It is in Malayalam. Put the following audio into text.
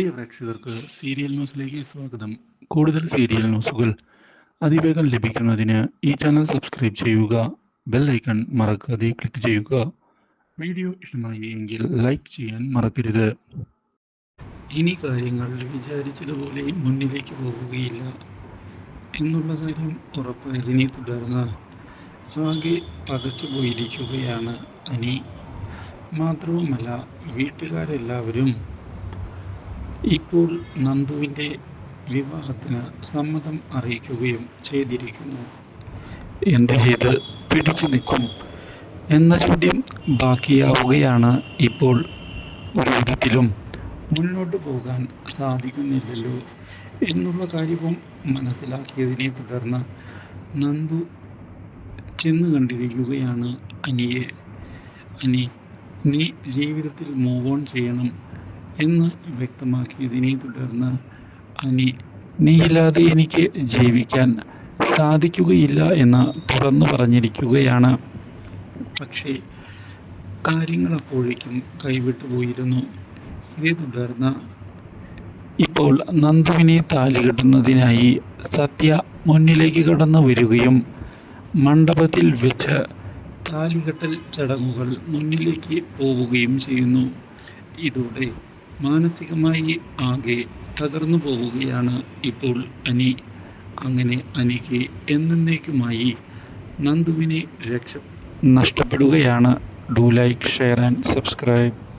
പ്രിയ പ്രേക്ഷകർക്ക് സീരിയൽ ന്യൂസിലേക്ക് സ്വാഗതം. കൂടുതൽ സീരിയൽ ന്യൂസുകൾ അതിവേഗം ലഭിക്കുന്നതിന് ഈ ചാനൽ സബ്സ്ക്രൈബ് ചെയ്യുക ബെൽ ഐക്കൺ മറക്കാതെ ക്ലിക്ക് ചെയ്യുക. വീഡിയോ ഇഷ്ടമായി എങ്കിൽ ലൈക്ക് ചെയ്യാൻ മറക്കരുത്. ഇനി കാര്യങ്ങൾ വിചാരിച്ചതുപോലെ മുന്നിലേക്ക് പോവുകയില്ല. എന്നുള്ള കാര്യം ഉറപ്പായതിനെ തുടർന്ന് ആകെ പകച്ചു പോയിരിക്കുകയാണ് അനി. മാത്രവുമല്ല വീട്ടുകാരെല്ലാവരും ഇപ്പോൾ നന്ദുവിന്റെ വിവാഹത്തിന് സമ്മതം അറിയിക്കുകയും ചെയ്തിരിക്കുന്നു. എന്ത് ചെയ്ത് പിടിച്ചു നിൽക്കും എന്ന ചോദ്യം ബാക്കിയാവുകയാണ് ഇപ്പോൾ ഒരു വിധത്തിലും. മുന്നോട്ട് പോകാൻ സാധിക്കുന്നില്ലല്ലോ എന്നുള്ള കാര്യവും മനസ്സിലാക്കിയതിനെ തുടർന്ന് നന്ദു ചെന്ന് കണ്ടിരിക്കുകയാണ് അനിയെ. അനി നീ ജീവിതത്തിൽ മൂവ് ഓൺ ചെയ്യണം. എന്ന് വ്യക്തമാക്കിയതിനെ തുടർന്ന് അനി നീയില്ലാതെ എനിക്ക് ജീവിക്കാൻ സാധിക്കുകയില്ല എന്ന് തുറന്നു പറഞ്ഞിരിക്കുകയാണ്. പക്ഷേ കാര്യങ്ങൾ അപ്പോഴേക്കും കൈവിട്ടു പോയിരുന്നു. ഇതേ തുടർന്ന് ഇപ്പോൾ നന്ദുവിനെ താലി കെട്ടുന്നതിനായി സത്യ മുന്നിലേക്ക് കടന്നു വരികയും മണ്ഡപത്തിൽ വെച്ച് താലികെട്ടൽ ചടങ്ങുകൾ മുന്നിലേക്ക് പോവുകയും ചെയ്യുന്നു. ഇതോടെ മാനസികമായി ആകെ തകർന്നു പോവുകയാണ് ഇപ്പോൾ അനി. അങ്ങനെ അനിക്ക് എന്നേക്കുമായി നന്ദുവിനെ രക്ഷ നഷ്ടപ്പെടുകയാണ്. Do like share and subscribe.